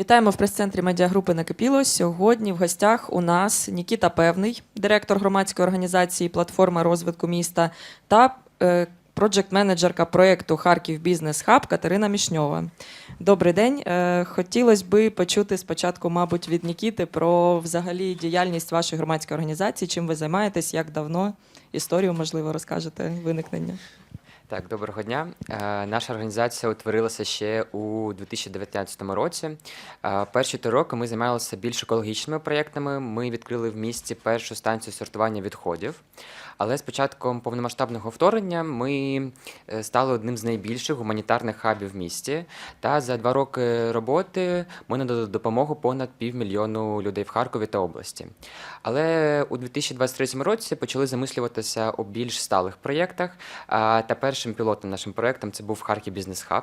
Вітаємо в прес-центрі медіагрупи Накипіло. Сьогодні в гостях у нас Нікіта Певний, директор громадської організації Платформа розвитку міста та проджект-менеджерка проєкту Харків Бізнес Хаб Катерина Мішньова. Добрий день. Е, Хотілося би почути спочатку, мабуть, від Нікіти про взагалі діяльність вашої громадської організації, чим ви займаєтесь, як давно, історію, можливо, розкажете виникнення. Так, доброго дня. Е, Наша організація утворилася ще у 2019 році. Е, Перші три роки ми займалися більш екологічними проєктами. Ми відкрили в місті першу станцію сортування відходів. Але з початком повномасштабного вторгнення ми е, стали одним з найбільших гуманітарних хабів в місті. Та за два роки роботи ми надали допомогу понад півмільйону людей в Харкові та області. Але у 2023 році почали замислюватися у більш сталих проєктах. Та першим пілотним нашим проектом це був Харків Бізнес Хаб.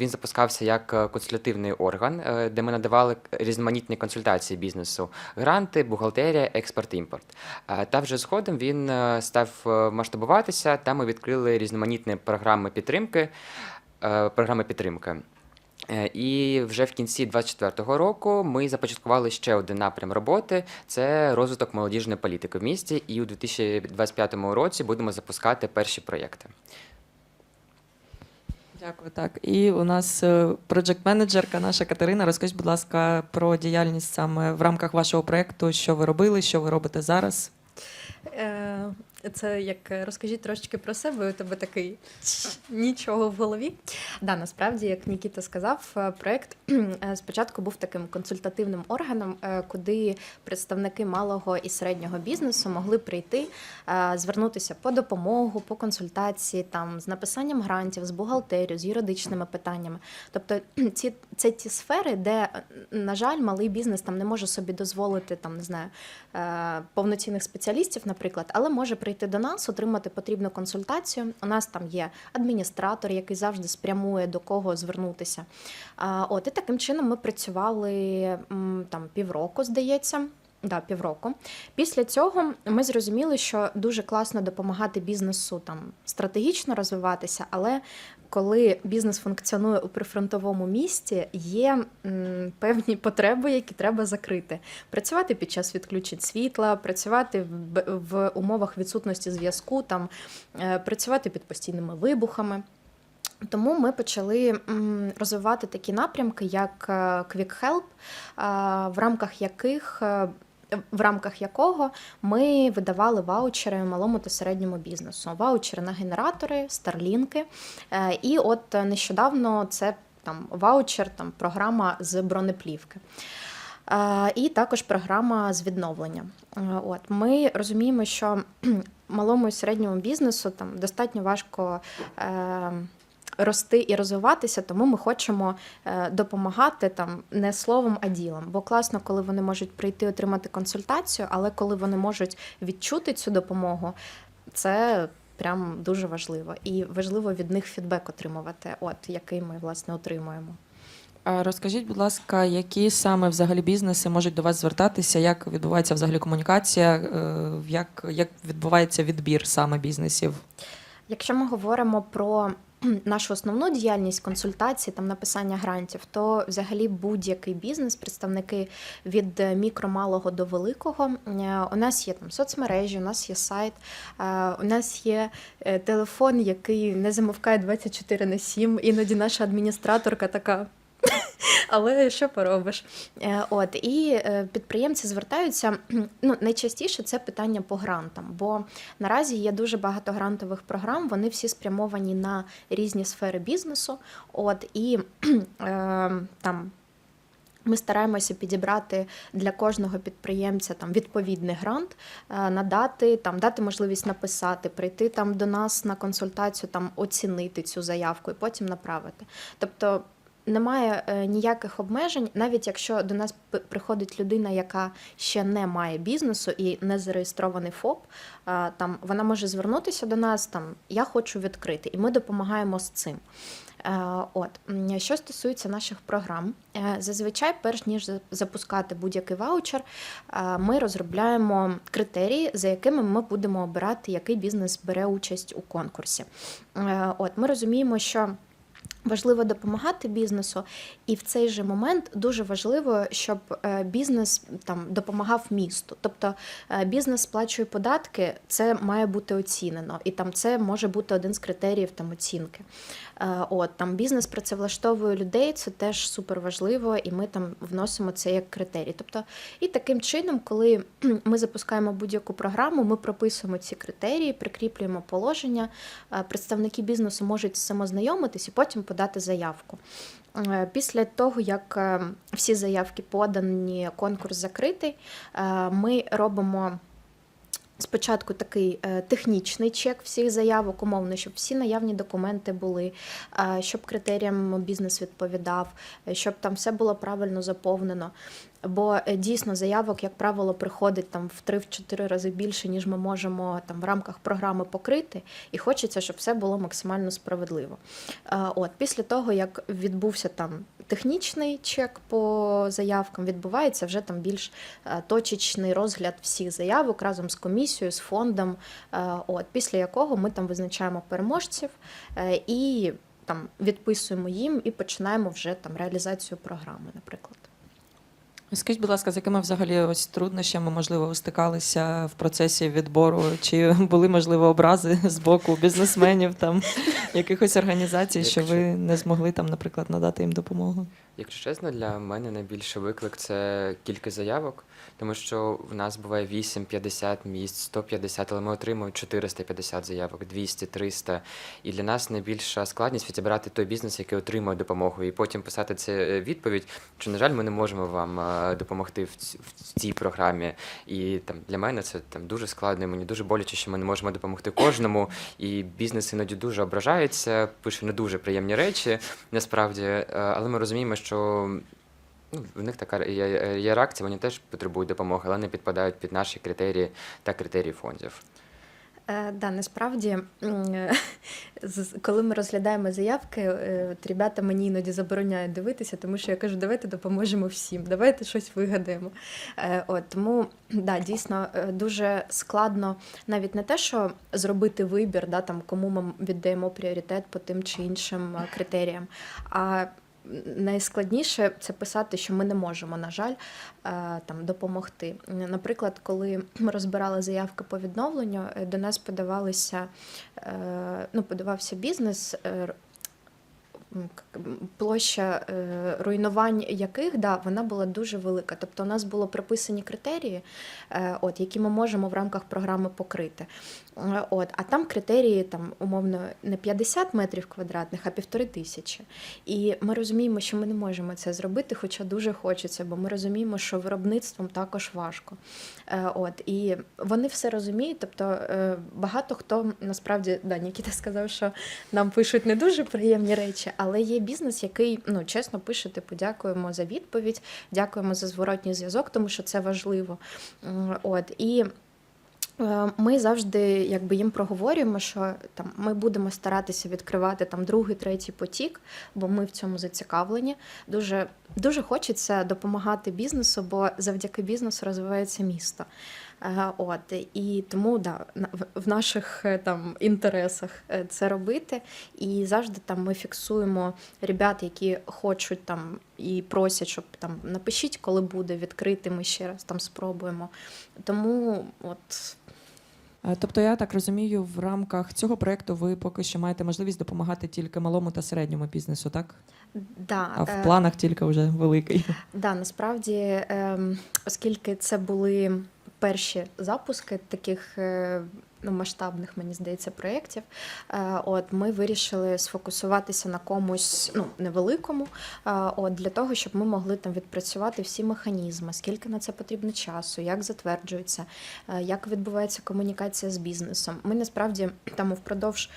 Він запускався як е, консультативний орган, е, де ми надавали різноманітні консультації бізнесу: гранти, бухгалтерія, експорт, імпорт. Та вже згодом він е, став е, масштабуватися. Та ми відкрили різноманітні програми підтримки. е, Програми підтримки. Е, І вже в кінці 2024 року ми започаткували ще один напрям роботи це розвиток молодіжної політики в місті. І у 2025 році будемо запускати перші проєкти. Дякую. Так. І у нас проджект-менеджерка наша Катерина. Розкажіть, будь ласка, про діяльність саме в рамках вашого проєкту, що ви робили, що ви робите зараз. Це як е, розкажіть трошечки про себе, у тебе такий нічого в голові. Да, насправді, як Нікіта сказав, е, проект е, спочатку був таким консультативним органом, куди представники малого і середнього бізнесу могли прийти, звернутися по допомогу, по консультації, там з написанням грантів, з бухгалтерією, з юридичними питаннями. Тобто, ці це ті сфери, де, на жаль, малий бізнес там не може собі дозволити там, не знаю, повноцінних спеціалістів, наприклад, але може прийти до нас, отримати потрібну консультацію. У нас там є адміністратор, який завжди спрямує до кого звернутися. От і таким чином ми працювали там півроку, здається. Да, півроку. Після цього ми зрозуміли, що дуже класно допомагати бізнесу там стратегічно розвиватися, але коли бізнес функціонує у прифронтовому місті, є м, певні потреби, які треба закрити. Працювати під час відключень світла, працювати в, в умовах відсутності зв'язку, там е, працювати під постійними вибухами. Тому ми почали розвивати такі напрямки, як е, Quick Help, в рамках яких е, в рамках якого ми видавали ваучери малому та середньому бізнесу. Ваучери на генератори, старлінки. Е, І от нещодавно це там ваучер, там програма з бронеплівки. Е, І також програма з відновлення. Е, От ми розуміємо, що малому і середньому бізнесу там достатньо важко. Рости і розвиватися, тому ми хочемо е, допомагати там не словом, а ділом. Бо класно, коли вони можуть прийти отримати консультацію, але коли вони можуть відчути цю допомогу, це прям дуже важливо. І важливо від них фідбек отримувати, от який ми власне отримуємо. Розкажіть, будь ласка, які саме взагалі бізнеси можуть до вас звертатися? Як відбувається взагалі комунікація? е, Як, як відбувається відбір саме бізнесів? Якщо ми говоримо про нашу основну діяльність консультації, там написання грантів, то взагалі будь-який бізнес, представники від е, мікро, малого до великого. е, У нас є там соцмережі, у нас є сайт, е, у нас є е, телефон, який не замовкає 24 на 7. Іноді наша адміністраторка така. Але що поробиш? Е, От і е, підприємці звертаються. Ну найчастіше це питання по грантам, бо наразі є дуже багато грантових програм. Вони всі спрямовані на різні сфери бізнесу. От і е, там. Ми стараємося підібрати для кожного підприємця там відповідний грант, надати там, дати можливість написати, прийти там до нас на консультацію, там оцінити цю заявку і потім направити. Тобто немає е, ніяких обмежень, навіть якщо до нас приходить людина, яка ще не має бізнесу і не зареєстрований ФОП, е, там вона може звернутися до нас. Там я хочу відкрити, і ми допомагаємо з цим. Е, От що стосується наших програм, е, зазвичай, перш ніж запускати будь-який ваучер, е, ми розробляємо критерії, за якими ми будемо обирати, який бізнес бере участь у конкурсі. От ми розуміємо, що Важливо допомагати бізнесу, і в цей же момент дуже важливо, щоб е, бізнес там допомагав місту. Тобто е, бізнес сплачує податки, це має бути оцінено, і там це може бути один з критеріїв там оцінки. Е, От там бізнес працевлаштовує людей, це теж супер важливо, і ми там вносимо це як критерій. Тобто, і таким чином, коли ми запускаємо будь-яку програму, ми прописуємо ці критерії, прикріплюємо положення. Представники бізнесу можуть з цим ознайомитись і потім подати заявку. Е, Після того, як е, всі заявки подані, конкурс закритий, е, ми робимо. Спочатку такий е, технічний чек всіх заявок, умовно, щоб всі наявні документи були, е, щоб критеріям бізнес відповідав, е, щоб там все було правильно заповнено. Бо дійсно заявок, як правило, приходить там в 3-4 рази більше, ніж ми можемо там в рамках програми покрити, і хочеться, щоб все було максимально справедливо. От після того, як відбувся там технічний чек по заявкам, відбувається вже там більш е, точечний розгляд всіх заявок разом з комісією, з фондом. Е, От після якого ми там визначаємо переможців е, і там відписуємо їм і починаємо вже там реалізацію програми, наприклад. Скажіть, будь ласка, з якими взагалі ось труднощами, можливо, ви стикалися в процесі відбору? Чи були, можливо, образи з боку бізнесменів, там якихось організацій, що ви не змогли там, наприклад, надати їм допомогу? Якщо чесно, для мене найбільший виклик це кількість заявок, тому що в нас буває 8, 50 місць, 150, але ми отримуємо 450 заявок, 200, 300. І для нас найбільша складність відібрати той бізнес, який отримує допомогу, і потім писати це е, відповідь, що, на жаль, ми не можемо вам е, допомогти в цій програмі. І там для мене це там дуже складно. і Мені дуже боляче, що ми не можемо допомогти кожному. І бізнес іноді дуже ображається, пише не дуже приємні речі, насправді. Е, Але ми розуміємо, що ну, в них така є, є реакція, вони теж потребують допомоги, але не підпадають під наші критерії та критерії фондів. Е, да, насправді, коли ми розглядаємо заявки, е, от ребята мені іноді забороняють дивитися, тому що я кажу, давайте допоможемо всім, давайте щось вигадаємо. Е, От, тому да, дійсно дуже складно навіть не те, що зробити вибір, да, там, кому ми віддаємо пріоритет по тим чи іншим критеріям. А найскладніше це писати, що ми не можемо, на жаль, е, там допомогти. Наприклад, коли ми розбирали заявки по відновленню, е, до нас подавалися, е, ну, подавався бізнес. Площа е, руйнувань яких да, вона була дуже велика. Тобто у нас було приписані критерії, е, от, які ми можемо в рамках програми покрити. Е, От, а там критерії там, умовно не 50 метрів квадратних, а півтори тисячі. І ми розуміємо, що ми не можемо це зробити, хоча дуже хочеться, бо ми розуміємо, що виробництвом також важко. От, і вони все розуміють. Тобто багато хто насправді да, Нікіта сказав, що нам пишуть не дуже приємні речі, але є бізнес, який ну чесно пише: типу, дякуємо за відповідь, дякуємо за зворотній зв'язок, тому що це важливо. От і. Е, Ми завжди якби їм проговорюємо, що там ми будемо старатися відкривати там другий, третій потік, бо ми в цьому зацікавлені. Дуже дуже хочеться допомагати бізнесу, бо завдяки бізнесу розвивається місто. От і тому да, в- наших е, там інтересах е, це робити. І завжди там ми фіксуємо ребят, які хочуть там і просять, щоб там напишіть, коли буде відкрити. Ми ще раз там спробуємо. Тому от Е, Тобто, я так розумію, в рамках цього проекту ви поки що маєте можливість допомагати тільки малому та середньому бізнесу, так? да, А в планах тільки вже великий. Да, насправді, ем, оскільки це були перші запуски таких е, ну, масштабних, мені здається, проєктів, е, от ми вирішили сфокусуватися на комусь ну, невеликому, е, от, для того, щоб ми могли там відпрацювати всі механізми, скільки на це потрібно часу, як затверджується, як відбувається комунікація з бізнесом. Ми насправді там впродовж.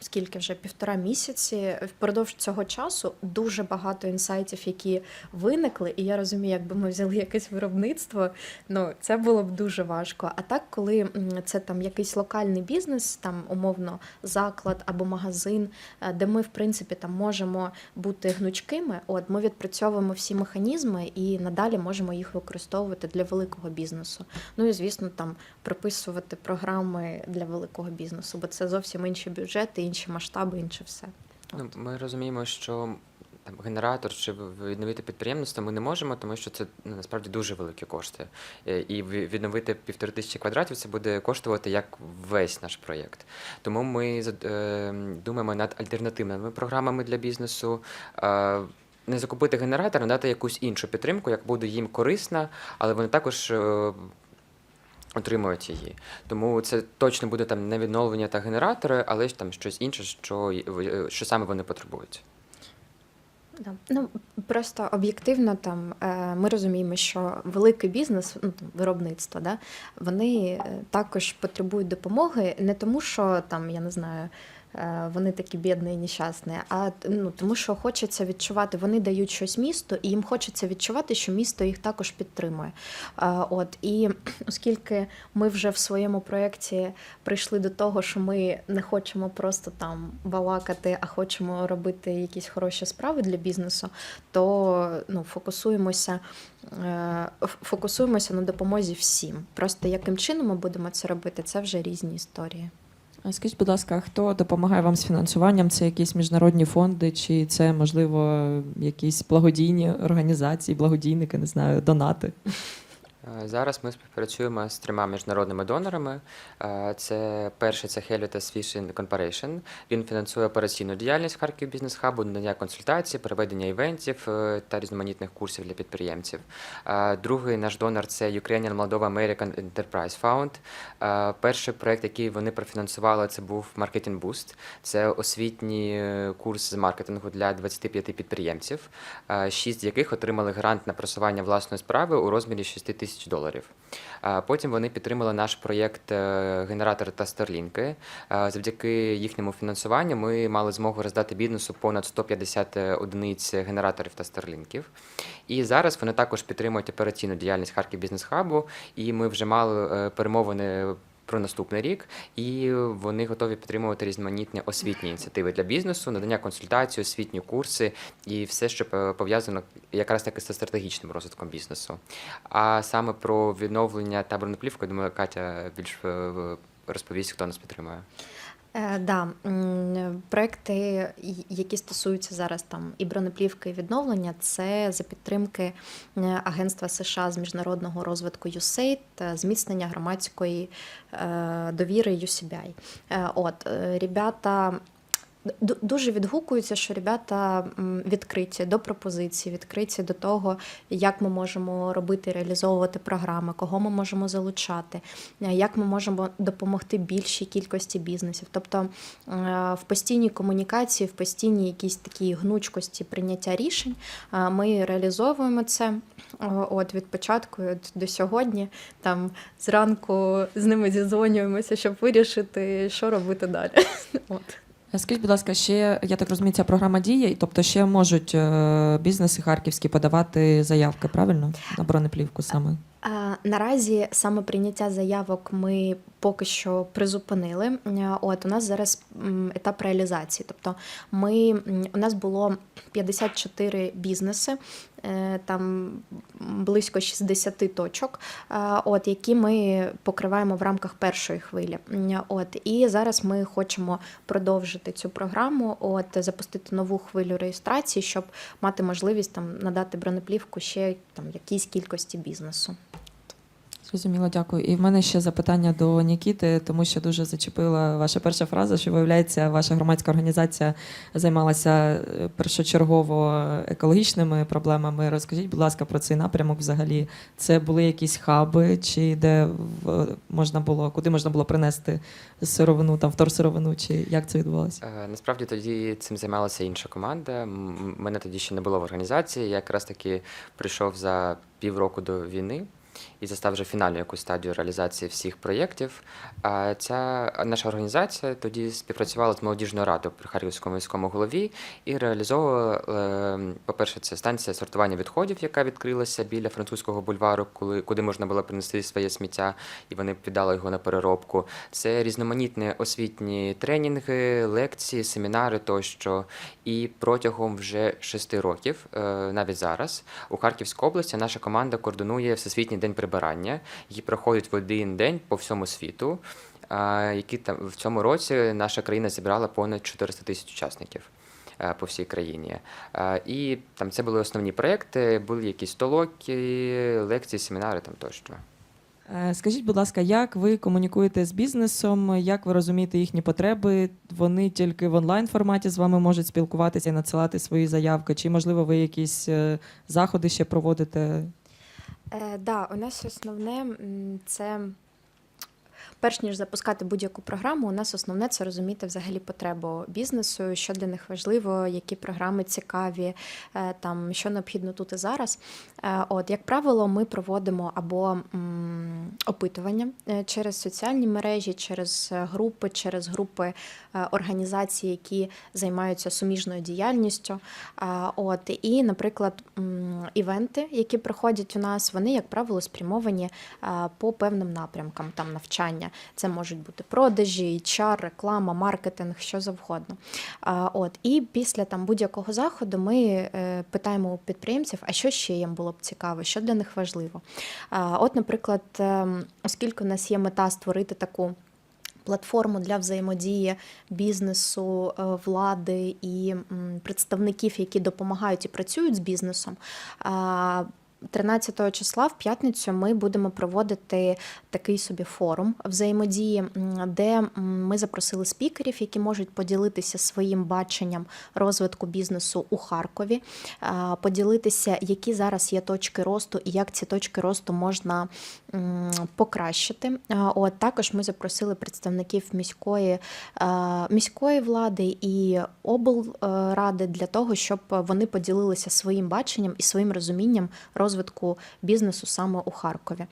Скільки вже півтора місяці впродовж цього часу дуже багато інсайтів, які виникли, і я розумію, якби ми взяли якесь виробництво, ну це було б дуже важко. А так, коли це там якийсь локальний бізнес, там умовно заклад або магазин, е, де ми в принципі там можемо бути гнучкими, от ми відпрацьовуємо всі механізми і надалі можемо їх використовувати для великого бізнесу. Ну і звісно, там прописувати програми для великого бізнесу, бо це зовсім інші бюджети, інші масштаби, інше все. Ну, ми розуміємо, що там генератор чи відновити підприємництво ми не можемо, тому що це ну, насправді дуже великі кошти. Е, І відновити півтори тисячі квадратів це буде коштувати як весь наш проєкт. Тому ми е, думаємо над альтернативними програмами для бізнесу. е, Не закупити генератор, а надати якусь іншу підтримку, як буде їм корисна, але вони також отримують її. Тому це точно буде там не відновлення та генератори, але ж там щось інше, що, е, що саме вони потребують. Да. Ну просто об'єктивно там е, ми розуміємо, що великий бізнес, ну там виробництво, да, вони е, також потребують допомоги не тому, що там я не знаю. Е, Вони такі бідні і нещасні, а ну тому, що хочеться відчувати, вони дають щось місту, і їм хочеться відчувати, що місто їх також підтримує. Е, От і оскільки ми вже в своєму проєкті прийшли до того, що ми не хочемо просто там балакати, а хочемо робити якісь хороші справи для бізнесу, то ну, фокусуємося, е, фокусуємося на допомозі всім. Просто яким чином ми будемо це робити, це вже різні історії. А Скажіть, будь ласка, хто допомагає вам з фінансуванням? Це якісь міжнародні фонди, чи це, можливо, якісь благодійні організації, благодійники, не знаю, донати? Е, Зараз ми співпрацюємо з трьома міжнародними донорами. Е, Це перший це Helios Fishing Corporation. Він фінансує операційну діяльність Харків Бізнес Хабу, надання консультацій, проведення івентів е, та різноманітних курсів для підприємців. Другий наш донор це Ukrainian Moldova American Enterprise Fund. Перший проект, який вони профінансували, це був Marketing Boost. Це освітній курс з маркетингу для 25 підприємців, шість з яких отримали грант на просування власної справи у розмірі 6 тисяч доларів. Потім вони підтримали наш проєкт е, генератори та старлінки. Е, Завдяки їхньому фінансуванню ми мали змогу роздати бізнесу понад 150 одиниць генераторів та старлінків. І зараз вони також підтримують операційну діяльність Харків Бізнес Хабу, і ми вже мали е, перемовини. Про наступний рік, і вони готові підтримувати різноманітні освітні ініціативи для бізнесу, надання консультацій, освітні курси і все, що е, пов'язано якраз таки з стратегічним розвитком бізнесу. А саме про відновлення таборну плівку, думаю, Катя більш е, розповість, хто нас підтримує. Е, да, проекти, які стосуються зараз там і бронеплівки, і відновлення, це за підтримки е, Агентства США з міжнародного розвитку USAID, зміцнення громадської е, довіри UCBI. От ребята. Ду- Дуже відгукуються, що ребята відкриті до пропозицій, відкриті до того, як ми можемо робити, реалізовувати програми, кого ми можемо залучати, е, як ми можемо допомогти більшій кількості бізнесів. Тобто е, в постійній комунікації, в постійній якійсь такій гнучкості прийняття рішень е, ми реалізовуємо це от від початку от до сьогодні. Там зранку з ними зідзвонюємося, щоб вирішити, що робити далі. От. А Скажіть, будь ласка, ще я так розумію, ця програма діє, тобто ще можуть е, бізнеси харківські подавати заявки, правильно? На бронеплівку саме. Наразі саме прийняття заявок ми поки що призупинили. Е, От у нас зараз етап реалізації. Тобто, ми у нас було 54 бізнеси, е, там близько 60 точок, е, от які ми покриваємо в рамках першої хвилі. От і зараз ми хочемо продовжити цю програму, от запустити нову хвилю реєстрації, щоб мати можливість там надати бронеплівку ще там якійсь кількості бізнесу. Зрозуміло, дякую. І в мене ще запитання до Нікіти, тому що дуже зачепила ваша перша фраза, що виявляється, ваша громадська організація займалася е, першочергово екологічними проблемами. Розкажіть, будь ласка, про цей напрямок взагалі. Це були якісь хаби, чи де можна було, куди можна було принести сировину, там вторсировину, чи як це відбувалося? Е, Насправді тоді цим займалася інша команда. Мене тоді ще не було в організації. Я якраз таки прийшов за півроку до війни і застав вже фінальну якусь стадію реалізації всіх проєктів. Ця наша організація тоді співпрацювала з молодіжною радою при Харківському міському голові і реалізовувала, е, по-перше, це станція сортування відходів, яка відкрилася біля французького бульвару, коли куди можна було принести своє сміття, і вони піддали його на переробку. Це різноманітні освітні тренінги, лекції, семінари тощо. І протягом вже шести років, е, навіть зараз, у Харківській області наша команда координує Всесвітній день прибирання, який проходить в один день по всьому світу. Які там в цьому році наша країна зібрала понад 400 тисяч учасників. е, по всій країні. І там це були основні проекти, були якісь толоки, лекції, семінари там тощо. Е, Скажіть, будь ласка, як ви комунікуєте з бізнесом? Як ви розумієте їхні потреби? Вони тільки в онлайн форматі з вами можуть спілкуватися і надсилати свої заявки? Чи можливо ви якісь е, заходи ще проводите? Е, да, у нас основне це. Перш ніж запускати будь-яку програму, у нас основне це розуміти взагалі потребу бізнесу, що для них важливо, які програми цікаві, е, там що необхідно тут і зараз. Е, От, як правило, ми проводимо або опитування е, через соціальні мережі, через групи, через групи організацій, які займаються суміжною діяльністю. От і, наприклад, івенти, які проходять у нас, вони, як правило, спрямовані по певним напрямкам, там навчання. Це можуть бути продажі, HR, реклама, маркетинг, що завгодно. От і після там будь-якого заходу ми е, питаємо у підприємців, а що ще їм було б цікаво, що для них важливо. От, наприклад, ем, оскільки у нас є мета створити таку платформу для взаємодії бізнесу, е, влади і представників, які допомагають і працюють з бізнесом. А, 13 числа в п'ятницю ми будемо проводити такий собі форум взаємодії, де ми запросили спікерів, які можуть поділитися своїм баченням розвитку бізнесу у Харкові, поділитися, які зараз є точки росту і як ці точки росту можна покращити. От також ми запросили представників міської, міської влади і облради для того, щоб вони поділилися своїм баченням і своїм розумінням розвитку бізнесу саме у Харкові.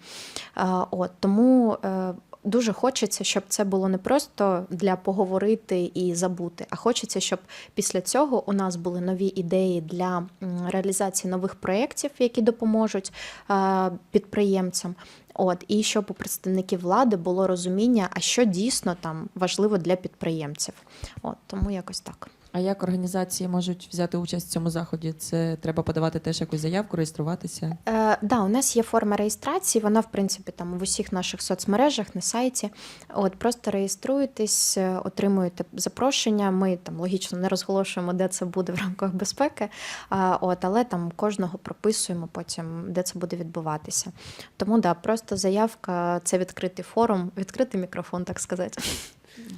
Е, От тому. е, Дуже хочеться, щоб це було не просто для поговорити і забути, а хочеться, щоб після цього у нас були нові ідеї для реалізації нових проєктів, які допоможуть е, підприємцям. От і щоб у представників влади було розуміння, а що дійсно там важливо для підприємців. От тому якось так. А як організації можуть взяти участь в цьому заході? Це треба подавати теж якусь заявку, реєструватися. Е, да, у нас є форма реєстрації. Вона, в принципі, там в усіх наших соцмережах на сайті. От просто реєструєтесь, е, отримуєте запрошення. Ми там логічно не розголошуємо, де це буде в рамках безпеки. А, от, але там кожного прописуємо потім, де це буде відбуватися. Тому да, просто заявка це відкритий форум, відкритий мікрофон, так сказати.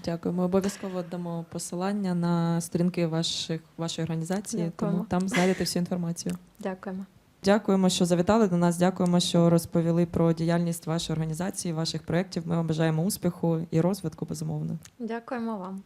Дякую. Ми обов'язково дамо посилання на сторінки ваших вашої організації, Дякуємо. тому там знайдете всю інформацію. Дякуємо. Дякуємо, що завітали до нас. Дякуємо, що розповіли про діяльність вашої організації, ваших проєктів. Ми вам бажаємо успіху і розвитку, безумовно. Дякуємо вам.